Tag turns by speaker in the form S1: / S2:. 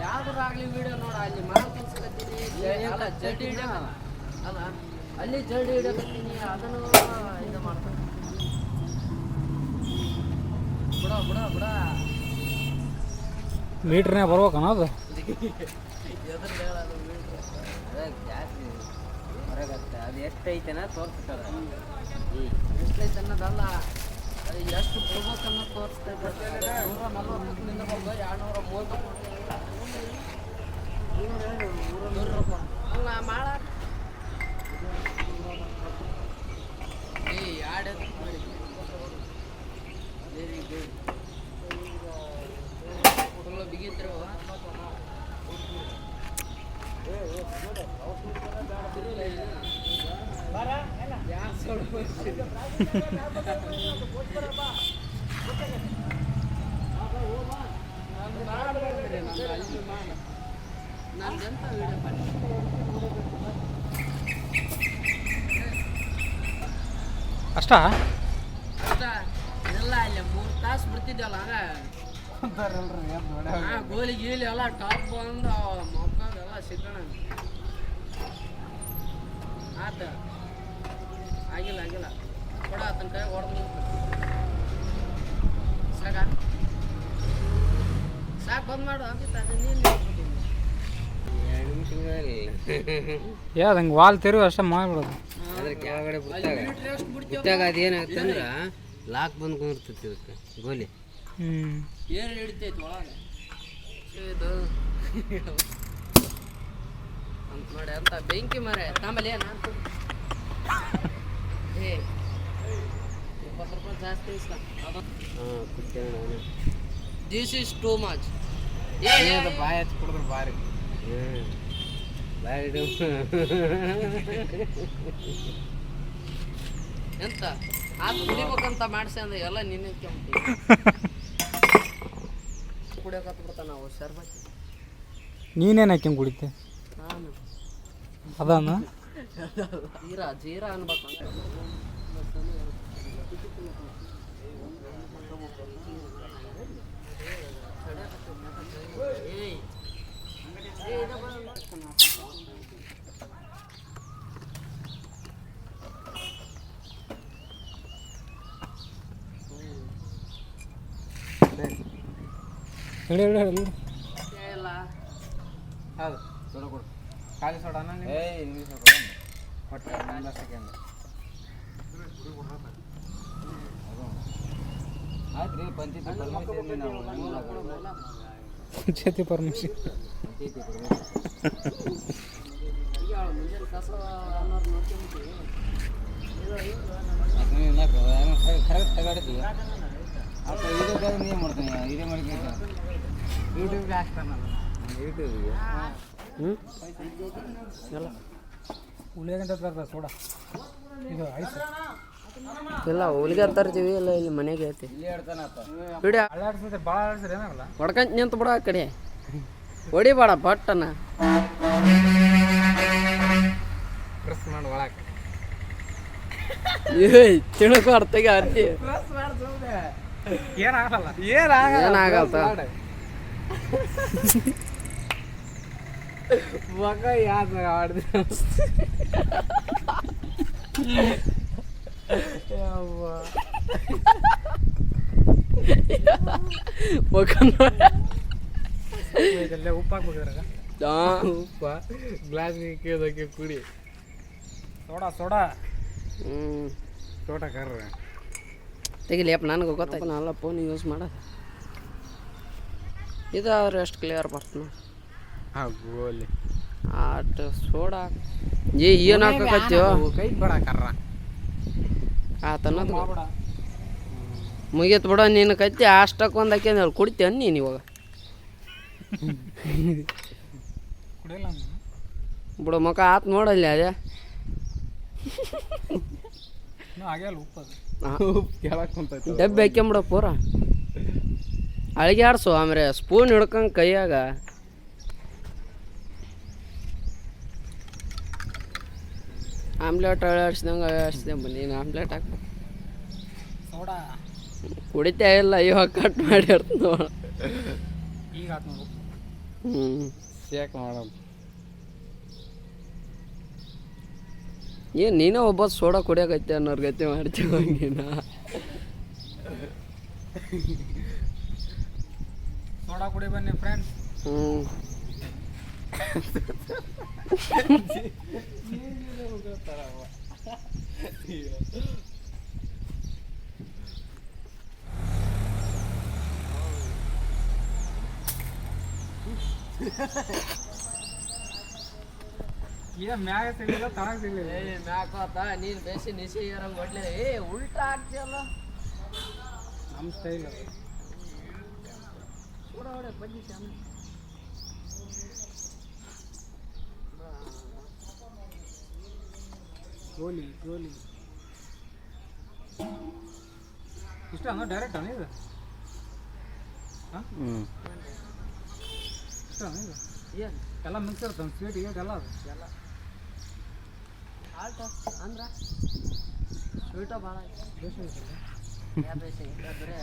S1: ಯಾವ್ದಾಗ್ಲಿ video ನೋಡ ಅಲ್ಲಿ mall ಕಲ್ಸ್ಕೊತೀನಿ ಅಲ್ಲ ಜಡ್ಡಿ ಹಿಡಿಯೋ ಅಲ್ಲ ಅಲ್ಲಿ ಜಡ್ಡಿ ಹಿಡಿಯೋಕತ್ತೀನಿ ಅದನ್ನು ಇದು ಮಾಡ್ತಾನೆ ಬಿಡ ಬಿಡ ಬಿಡ.
S2: ಮೀಟ್ರ್ನಾಗ ಬರ್ಬೇಕನ ಅದು?
S1: ಎದ್ರ ಹೇಳೋದು ಮೀಟ್ರ್.
S3: ಜಾಸ್ತಿ ಹೊರಗತ್ತೆ. ಅದು ಎಷ್ಟೈತೆನ ತೋರಿಸ್ತಾರೆ
S1: ಎಷ್ಟೈತೆ ಅನ್ನೋದಲ್ಲ ಅದು ಎಷ್ಟು ಬಿಡ್ಬೇಕನ್ನು ತೋರಿಸ್ತಾ ಇದ್ದಾರೆ. ನೂರ ನಲ್ವತ್ತಕ್ಕೆ ನಿಲ್ಲಬೇಕು ಎರಡು ನೂರ ಮೂವತ್ತು ಮಾಡ. ಏ ಎರಡು ಮಾಡಿ.
S2: ಅಷ್ಟ
S1: ಅಷ್ಟ? ಇಲ್ಲ ಇಲ್ಲ ಮೂರು ತಾಸು ಬಿಡ್ತಿದ್ದಲ್ಲ ಗೋಲಿ ಗೀಲಿ ಎಲ್ಲ ಟಾಪ್ ಬಂದು ಸಿಗೋಣ ಆತ. ಆಗಿಲ್ಲ ಆಗಿಲ್ಲ. ಕೊಡ ಆತನ ಕೈ ಹೊಡೆದು ಸಾಕ? ಸಾಕು ಬಂದ್ ಮಾಡು. ಆಗಿತ್ತು ಅದು ನೀನು
S2: ಯಾವ್ದು ಹಂಗೆ ವಾಲ್ ತೆರು ಅಷ್ಟೇ ಮಾಡ್ಬಿಡೋದು.
S3: ಅದ್ರ ಕೆಳಗಡೆ ಬಿಟ್ಟಾಗ
S1: ಎಷ್ಟು ಬಿಡ್ತೀವಿ
S3: ಅದೇನಾಗುತ್ತೆ ಅಂದ್ರೆ ಲಾಕ್ ಬಂದು ಕುಂದಿರ್ತೈತಿ ಇದಕ್ಕೆ ಗೋಲಿ.
S2: ಹ್ಞೂ
S1: ಏನ್ ಹಿಡಿತೈತಿ ಒಳಗೆ? ಇದು ನೋಡಿ ಅಂತ ಬೆಂಕಿ ಮರೆ. ತಾಂಬಲ್ಲಿ ಏನು? ಏ ಇಪ್ಪತ್ತು ರೂಪಾಯಿ ಜಾಸ್ತಿ ಇಸ್ಕ.
S3: ನಾನು.
S1: ದಿಸ್ ಇಸ್ ಟೂ ಮಚ್
S3: ಬಾಯಿ ಹಚ್ಚಿ ಕುಡಿದ್ರೆ ಬಾರಿ. ಹ್ಞೂ ಬಾಯಿ
S1: ಎಂತ? ಅದು ಕುಡಿಬೇಕಂತ ಮಾಡಿಸಿ ಅಂದ್ರೆ ಎಲ್ಲ ನಿನ್ನೆ ಕೆಂಪು. ಕುಡಿಯೋಕತ್ ಬಿಡ್ತಾನ ನಾವು ಶರ್ಬತ್.
S2: ನೀನೇನು ಹಾಕ್ಯಂಗೆ ಕುಡಿತೆ?
S1: ನಾನು.
S2: ಅದಾನ?
S1: ಜೀರಾ ಜೀರಾ ಅನ್ಬೇಕು
S2: ಹೇಳಿ ಹೇಳಿ ಹೇಳಿ.
S3: ಹೌದು ಕೊಡು. ಖಾಲಿ ಸೋಡಾನ ಏಯ್ ಇಂಗ್ಲೀಷ್ ಕೊಟ್ಟೆ ಒಂದು ಸೆಕೆಂಡ್ ಆಯ್ತು ರೀ ಪಂಚಾಯತಿ ಪರ್ಮಿಷನ್ ನಾವು.
S2: ಪಂಚಾಯತಿ ಪರ್ಮಿಷನ್.
S1: ಅನ್ನೋರು ನೋಡ್ಕೊಂಬಿಟ್ಟಿವಿ
S3: ಕರೆಕ್ಟ್ ತಗಾಡಿದ್ವಿ ಅಪ್ಪ ಇದೇ ನೀನು ಮಾಡ್ತೀನಿ ಇದೇ ಮಾಡ್ಕೊಂಡು ಯೂಟ್ಯೂಬ್ಗೆ ಹಾಕ್ತಾನಲ್ಲ. ಯೂಟ್ಯೂಬ್ಗೆ
S1: ಹ್ಞೂ ಎಲ್ಲ
S2: ಉಳಿಯಾಗಂತ ತರ್ತಾರೆ ಸೋಡಾ ಇದು ಐಸ್
S1: ಇಲ್ಲ ಹುಲಿಗೆ ತರ್ತೀವಿ ಇಲ್ಲ ಇಲ್ಲಿ ಮನೆಗೆ ಐತಿ. ಬಿಡ
S2: ಅಳ್ಳಾಡ್ಸಿದ್ರೆ ಭಾಳ ಆಡ್ಸಿದ್ರೆ ಏನಾಗಲ್ಲ.
S1: ಹೊಡ್ಕಂತ ನಿಂತು ಬಿಡ ಆ ಕಡೆ. ಹೊಡಿಬೇಡ ಪಟ್ಟನ
S3: ಪ್ರೆಸ್ ಮಾಡಿ ಒಳಗೆ.
S1: ಏಯ್ ತಿಣಕು ಅರ್ಥಗೆ ಅರ್ತಿ
S2: ಏನಾಗಲ್ಲ.
S1: ಏನಾಗತ್ತ
S3: ಮಗ ಯಾರು ಆಡ್ದೆ?
S2: ಇದಲ್ಲೇ ಉಪ್ಪು ಹಾಕ್ಬೇಕಿದ್ರಾಗ?
S3: ಉಪ್ಪ. ಗ್ಲಾಸ್ ಕೇಳೋದಕ್ಕೆ ಕುಡಿ.
S2: Soda soda.
S1: ಹ್ಮ್.
S3: ಸೋಡಾ ಕರ್ರ
S1: ತೆಗಿಲಿ ಅಪ್ಪ ನನಗೆ ಗೊತ್ತಾಯ್ತು. ನಾನೆಲ್ಲ ಫೋನ್ ಯೂಸ್ ಮಾಡೋದು ಅವ್ರು ಎಷ್ಟು ಕ್ಲಿಯರ್ ಬರ್ತದೆ ಆಟ ಸೋಡಾ. ಏ ಏನು ಹಾಕಕತ್ತೀವೋ
S3: ಕೈ ಬೇಡ ಕರ್ರ.
S1: ಆತನದು ಮುಗೀತು ಬಿಡ ನೀನು ಕತ್ತಿ ಅಷ್ಟಕ್ಕೆ ಒಂದು ಹಾಕ್ಯಂದ್ರೆ ಅಲ್ಲಿ ಕುಡಿತೇನೆ ನೀನು ಇವಾಗ? ಬಿಡ ಮುಖ ಆತ್ ನೋಡಲ್ಲ ಅದೇ. ಡಬ್ಬಿ ಹಾಕ್ಯಂಬಿಡ ಪೂರ. ಅಳಿಗೆ ಆಡ್ಸು ಆಮೇಲೆ ಸ್ಪೂನ್ ಹಿಡ್ಕಂಗೆ ಕೈಯಾಗ. ಆಮ್ಲೆಟ್ ಅಳಾಡ್ಸಿದಂಗೆ ಬನ್ನಿ ನೀನು ಆಮ್ಲೆಟ್ ಹಾಕ್ಬೇಕು.
S2: ಸೋಡಾ?
S1: ಕುಡಿತಾ ಇಲ್ಲ ಇವಾಗ ಕಟ್ ಮಾಡಿ ನೋಡ.
S2: ಈಗ
S1: ಹ್ಞೂ
S3: ಶೇಕ್ ಮಾಡೋಣ.
S1: ಏನು ನೀನೇ ಒಬ್ಬ ಸೋಡಾ ಕುಡಿಯೋಕೈತೆ ಅನ್ನೋರ್ ಗತಿ ಮಾಡ್ತೀವ ನೀನ
S2: ಸೋಡಾ ಕುಡಿ ಬನ್ನಿ ಫ್ರೆಂಡ್ಸ್
S1: ಹ್ಞೂ
S2: ಮ್ಯಾಗ ಸಿಗಲಿಲ್ಲ ಸಿಗಲಿಲ್ಲ.
S1: ಏ ಮ್ಯಾಕೋತ ನೀನು ಬೇಸಿ ನಿಶೆ ಇರೋ ಒಡ್ಲೆ ಏ ಉಲ್ಟಾ ಆಗ್ತಿಯಲ್ಲ.
S2: ನಮ್ಮ ಸ್ಟೈಲ್
S1: ಕೂಡ ಹೊಡೆ ಶಾನೆ
S2: ಗೋಲಿ ಗೋಲಿ ಇಷ್ಟ ಅಂದ್ರೆ ಡೈರೆಕ್ಟ್ ಅನ್ನ ಇದು? ಹಾಂ?
S3: ಹ್ಞೂ
S2: ಇಷ್ಟ ಅನ್ನ ಇದು?
S1: ಏನು?
S2: ಎಲ್ಲ ಮಿಕ್ಸ್ ಇರ್ತದೆ ಸ್ವೀಟ್ ಗೀಟ್ ಎಲ್ಲ ಅದು?
S1: ಎಲ್ಲ. ಆಲ್ಟ ಅಂದ್ರ ಸ್ವೀಟ ಭಾಳ ಬೇಸಿಗೆ ಬೇಸಿಗೆ ಬರೇ